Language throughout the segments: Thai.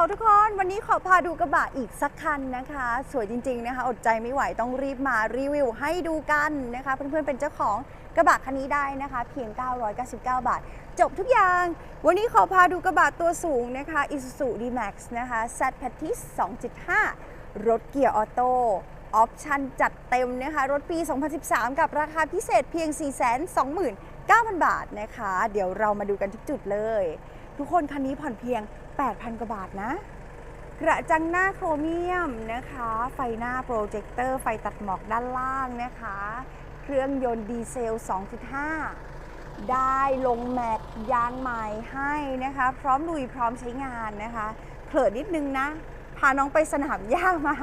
ทุกคนวันนี้ขอพาดูกระบะอีกสักคันนะคะ สวยจริงๆนะคะอดใจไม่ไหวต้องรีบมารีวิวให้ดูกันนะคะ เพื่อนๆเป็นเจ้าของกระบะคันนี้ได้นะคะ เพียง 999 บาท จบทุกอย่าง วันนี้ขอพาดูกระบะตัวสูงนะคะ Isuzu D-Max นะคะ Z p a t i s 2.5 รถเกียร์ออโต้ออปชั่นจัดเต็มนะคะ รถปี 2013 กับราคาพิเศษเพียง 429,000 บาทนะคะ เดี๋ยวเรามาดูกันทุกจุดเลย ทุกคนคันนี้ผ่อนเพียง 8,000 กว่าบาทนะกระจังหน้าโครเมียมนะคะ ไฟหน้าโปรเจคเตอร์ ไฟตัดหมอกด้านล่างนะคะ เครื่องยนต์ดีเซล 2.5 ได้ลงแม็กยางใหม่ให้นะคะ พร้อมลุยพร้อมใช้งานนะคะเผลอนิดนึงนะ พาน้องไปสนามหญ้ามา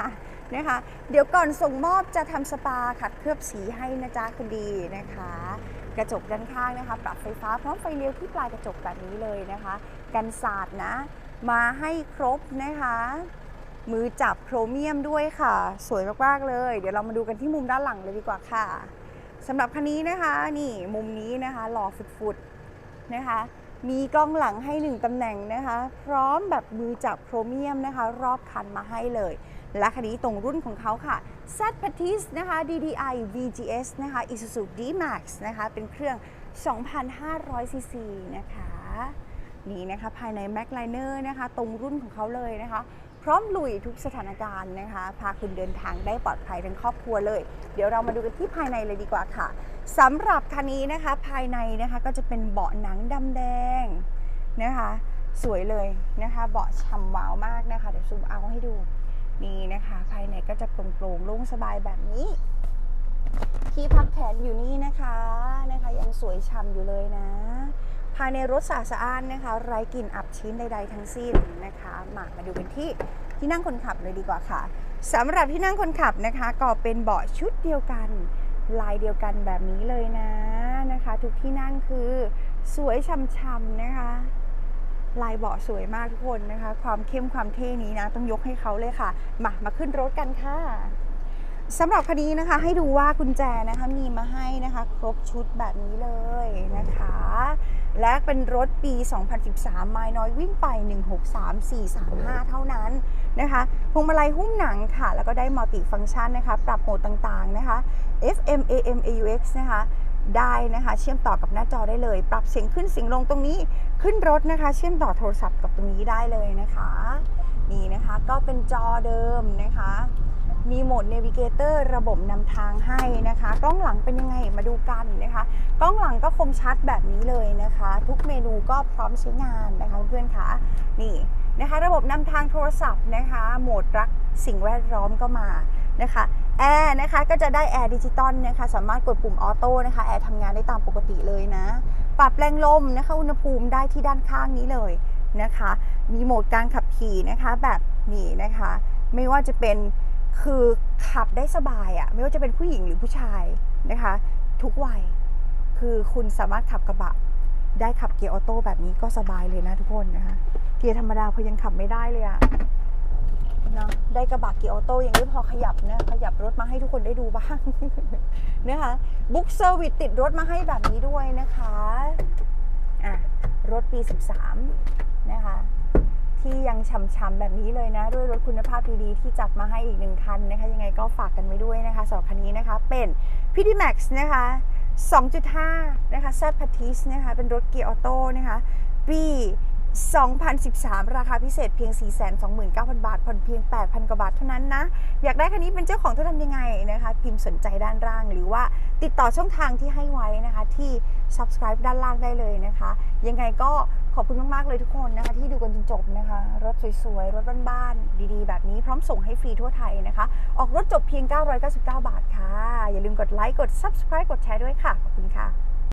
นะคะ เดี๋ยวก่อนส่งมอบจะทำสปาขัดเคลือบสีให้นะจ๊ะคุณดีนะคะ กระจกด้านข้างนะคะ ปรับไฟฟ้าพร้อมไฟเลี้ยวที่ปลายกระจกแบบนี้เลยนะคะ กันสาดนะ มาให้ครบนะคะ มือจับโครเมียมด้วยค่ะ สวยมากๆเลย เดี๋ยวเรามาดูกันที่มุมด้านหลังเลยดีกว่าค่ะสำหรับคันนี้นะคะนี่มุมนี้นะคะหล่อฟุดๆนะคะมีกล้องหลังให้หนึ่งตำแหน่งนะคะ พร้อมแบบมือจับโครเมียมนะคะ รอบคันมาให้เลย และคันนี้ตรงรุ่นของเขาค่ะ Z p a t i s นะคะ DDI VGS นะคะ Isuzu D-Max นะคะ เป็นเครื่อง 2,500ซีซีนะคะ นี่นะคะภายใน Mac Liner นะคะ ตรงรุ่นของเขาเลยนะคะ พร้อมลุยทุกสถานการณ์นะคะ พาคุณเดินทางได้ปลอดภัยทั้งครอบครัวเลย เดี๋ยวเรามาดูกันที่ภายในเลยดีกว่าค่ะสำหรับคันนี้นะคะภายในนะคะก็จะเป็นเบาะหนังดำแดงนะคะ สวยเลยนะคะ เบาะฉ่ำวาวมากนะคะ เดี๋ยวซูมเอาให้ดู นี่ะคะ ภายในก็จะโปร่งๆโล่งสบายแบบนี้ ที่พักแขนอยู่นี่นะคะนะคะ ยังสวยฉ่ำอยู่เลยนะ ภายในรถสะอาดสะนนะคะ ไร้กลิ่นอับชื้นใด ๆ ทั้งสิ้นนะคะมามาดูกันที่ที่นั่งคนขับเลยดีกว่าค่ะสำหรับที่นั่งคนขับนะคะ ก็เป็นเบาะชุดเดียวกันลายเดียวกันแบบนี้เลยนะนะคะ ทุกที่นั่งคือสวยช่ำๆนะคะ ลายเบาะสวยมากทุกคนนะคะ ความเข้มความเท่นี้นะ ต้องยกให้เขาเลยค่ะ มามาขึ้นรถกันค่ะสำหรับคันนี้นะคะ ให้ดูว่ากุญแจนะคะมีมาให้นะคะ ครบชุดแบบนี้เลยนะคะ และเป็นรถปี 2013 ไมล์น้อยวิ่งไป 163435 เท่านั้นนะคะพวงมาลัยหุ้มหนังค่ะ แล้วก็ได้มัลติฟังก์ชันนะคะ ปรับโหมดต่างๆนะคะ FM AM AUX นะคะ ได้นะคะ เชื่อมต่อกับหน้าจอได้เลย ปรับเสียงขึ้นเสียงลงตรงนี้ขึ้นรถนะคะ เชื่อมต่อโทรศัพท์กับตรงนี้ได้เลยนะคะ นี่นะคะก็เป็นจอเดิมนะคะ มีโหมด Navigator ระบบนำทางให้นะคะ กล้องหลังเป็นยังไงมาดูกันนะคะ กล้องหลังก็คมชัดแบบนี้เลยนะคะ ทุกเมนูก็พร้อมใช้งานนะคะเพื่อนคะนี่นะคะ ระบบนำทางโทรศัพท์นะคะ โหมดรักสิ่งแวดล้อมก็มานะคะ แอร์นะคะก็จะได้แอร์ดิจิตอลนะคะสามารถกดปุ่มออโต้นะคะแอร์ทำงานได้ตามปกติเลยนะ ปรับแรงลมนะคะอุณหภูมิได้ที่ด้านข้างนี้เลยนะคะ มีโหมดการขับขี่นะคะแบบนี้นะคะ ไม่ว่าจะเป็นคือขับได้สบายอะ่ะไม่ว่าจะเป็นผู้หญิงหรือผู้ชายนะคะ ทุกวัยคือคุณสามารถขับกระบะ ได้ขับเกียร์ออโต้แบบนี้ก็สบายเลยนะทุกคนนะคะ เกียร์ธรรมดาพอยังขับไม่ได้เลยอะเนาะได้กระบะเกียร์ออโต้ยังไม่พอขยับเนะขยับรถมาให้ทุกคนได้ดูบ้างนะคะบุ๊กเซอร์วิสติดรถมาให้แบบนี้ด้วยนะคะอะรถปี 13 นะคะ ที่ยังช่ำๆแบบนี้เลยนะ ด้วยรถคุณภาพดีๆที่จัดมาให้อีกหนึ่งคันนะคะ ยังไงก็ฝากกันไว้ด้วยนะคะสำหรับคันนี้นะคะ เป็น p d Max นะคะ 2.5 นะคะ Z p a t i s นะคะ เป็นรถเกียร์ออโต้นะคะปี 2013 ราคาพิเศษเพียง 429,000 บาท ผ่อนเพียง 8,000 กว่าบาทเท่านั้นนะ อยากได้คันนี้เป็นเจ้าของต้องทำยังไงนะคะ พิมพ์สนใจด้านล่าง หรือว่าติดต่อช่องทางที่ให้ไว้นะคะ ที่ subscribe ด้านล่างได้เลยนะคะ ยังไงก็ขอบคุณมาก ๆ เลยทุกคนนะคะ ที่ดูกันจนจบนะคะ รถสวย ๆ รถบ้านๆดีๆ แบบนี้พร้อมส่งให้ฟรีทั่วไทยนะคะ ออกรถจบเพียง 999 บาทค่ะ อย่าลืมกดไลค์ กด subscribe กดแชร์ด้วยค่ะ ขอบคุณค่ะ